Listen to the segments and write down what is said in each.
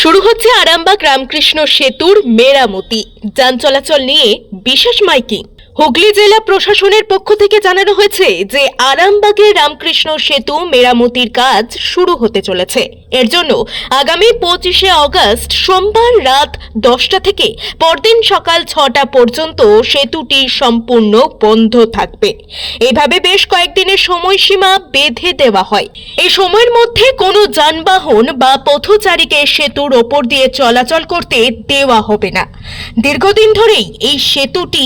শুরু হচ্ছে আরামবাগ রামকৃষ্ণ সেতুর মেরামতি। যান চলাচল নিয়ে বিশেষ মাইকিং। হুগলি জেলা প্রশাসনের পক্ষ থেকে জানানো হয়েছে যে আরামবাগের রামকৃষ্ণ সেতু মেরামতির কাজ শুরু হতে চলেছে। এর জন্য আগামী পঁচিশে অগস্ট সোমবার রাত দশটা থেকে পরদিন সকাল ছটা পর্যন্ত সেতুটি সম্পূর্ণ বন্ধ থাকবে। এভাবে বেশ কয়েকদিনের সময়সীমা বেঁধে দেওয়া হয়। এই সময়ের মধ্যে কোনো যানবাহন বা পথচারীকে সেতুর ওপর দিয়ে চলাচল করতে দেওয়া হবে না। দীর্ঘদিন ধরেই এই সেতুটি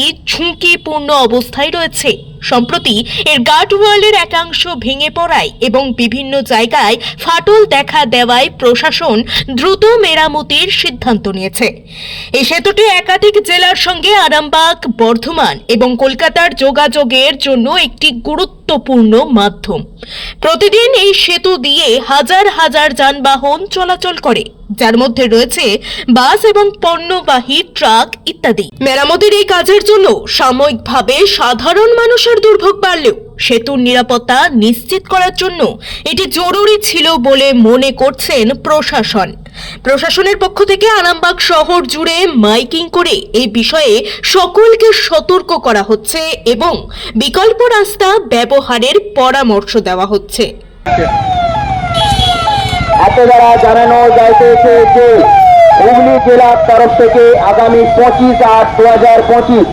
ঝুঁকিপূর্ণ অবস্থায় রয়েছে। সম্প্রতি এর গার্ডওয়ালের একাংশ ভেঙে পড়ায় এবং বিভিন্ন জায়গায় ফাটল দেখা দেওয়ায় প্রশাসন দ্রুত মেরামতির সিদ্ধান্ত নিয়েছে। এ সেতুটি একাধিক জেলার সঙ্গে আরামবাগ, বর্ধমান এবং কলকাতার যোগাযোগের জন্য একটি গুরুত্বপূর্ণ মাধ্যম। প্রতিদিন এই সেতু দিয়ে হাজার হাজার যানবাহন চলাচল করে, যার মধ্যে রয়েছে বাস এবং পণ্যবাহী ট্রাক ইত্যাদি। মেরামতির এই কাজের জন্য সাময়িকভাবে সাধারণ মানুষের দুর্ভোগ বাড়লেও সেতুর নিরাপত্তা নিশ্চিত করার জন্য এটি জরুরি ছিল বলে মনে করছেন প্রশাসন। প্রশাসনের পক্ষ থেকে আরামবাগ শহর জুড়ে মাইকিং করে এই বিষয়ে সকলকে সতর্ক করা হচ্ছে এবং বিকল্প রাস্তা ব্যবহারের পরামর্শ দেওয়া হচ্ছে। দ্বারা জানানো যাইতেছে যে হুগলি জেলার তরফ থেকে আগামী পঁচিশ আট দু হাজার পঁচিশ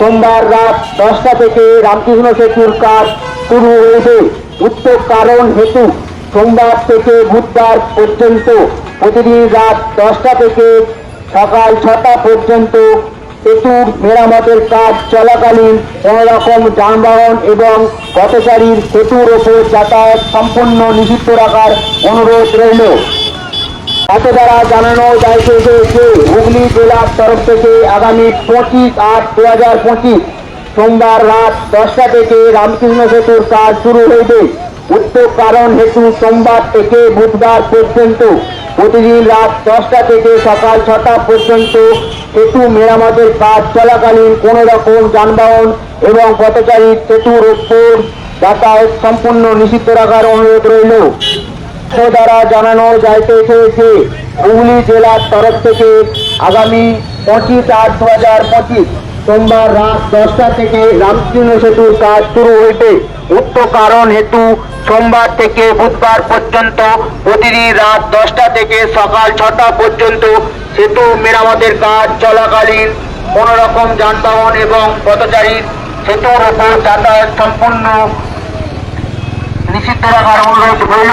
সোমবার রাত দশটা থেকে রামকৃষ্ণ সেতুর কাজ শুরু হয়েছে উত্তর কারণ হেতু সোমবার থেকে বুধবার পর্যন্ত প্রতিদিন রাত দশটা থেকে সকাল ছটা পর্যন্ত সেতুর মেরামতের কাজ চলাকালীন কোনো রকম যানবাহন এবং পথচারীর সেতুর ওপর যাতায়াত সম্পূর্ণ নিষিদ্ধ রাখার অনুরোধ রইল। তাতে দ্বারা জানানো যাইতেছে যে হুগলি জেলার তরফ থেকে আগামী পঁচিশ আট দু হাজার পঁচিশ সোমবার রাত দশটা থেকে রামকৃষ্ণ সেতুর কাজ শুরু হইবে। উত্তর কারণ হেতু সোমবার থেকে বুধবার পর্যন্ত, প্রতিদিন রাত দশটা থেকে সকাল ছটা পর্যন্ত সেতু মেরামতের কাজ চলাকালীন কোনো রকম যানবাহন এবং পথচারী সেতুর ওপর যাতায়াত সম্পূর্ণ নিষিদ্ধ রাখার অনুরোধ রইল। তথ্য দ্বারা জানানো যাইতেছে যে হুগলি জেলার তরফ থেকে আগামী পঁচিশ আট দু হাজার পঁচিশ সোমবার রাত দশটা থেকে রামকৃষ্ণ সেতুর কাজ শুরু হইবে উক্ত কারণ হেতু সোমবার থেকে বুধবার পর্যন্ত প্রতিদিন রাত দশটা থেকে সকাল ছটা পর্যন্ত সেতু মেরামতের কাজ চলাকালীন কোনো রকম যানবাহন এবং পথচারীর সেতুর ওপর যাতায়াত সম্পূর্ণ নিষিদ্ধ রাখার অনুরোধ রইল।